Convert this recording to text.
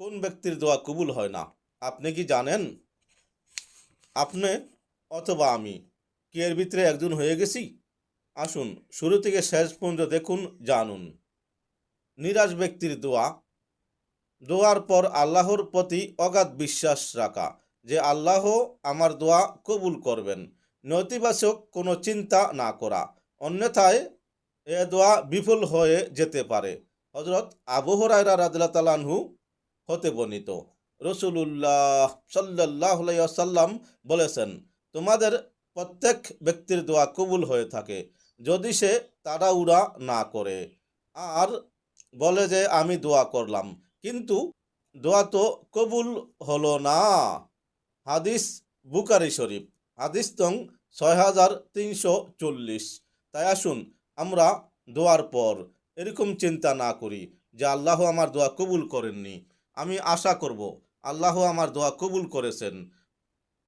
কোন ব্যক্তির দোয়া কবুল হয় না? আপনি কি জানেন? আপনি অথবা আমি কি এর ভিতরে একজন হয়ে গেছি? আসুন, শুরু থেকে শেষ পর্যন্ত দেখুন, জানুন। নিরাশ ব্যক্তির দোয়া। দোয়ার পর আল্লাহর প্রতি অগাধ বিশ্বাস রাখা, যে আল্লাহ আমার দোয়া কবুল করবেন। নেতিবাচক কোনো চিন্তা না করা, অন্যথায় এ দোয়া বিফল হয়ে যেতে পারে। হজরত আবু হরাইরা রাদিল্লা তালানহু হতে বর্ণিত। রসুল্লাহ সাল্লাহ সাল্লাম বলেছেন, তোমাদের প্রত্যেক ব্যক্তির দোয়া কবুল হয়ে থাকে, যদি সে তাড়াউড়া না করে। আর বলে যে, আমি দোয়া করলাম। কিন্তু দোয়া তো কবুল হলো না। হাদিস বুকারি শরীফ, হাদিস তং ছয় হাজার তিনশো চল্লিশ। তাই আসুন, আমরা দোয়ার পর এরকম চিন্তা না করি যে, আল্লাহ আমার দোয়া কবুল করেননি। আমি আশা করব। আল্লাহ আমার দোয়া কবুল করেছেন।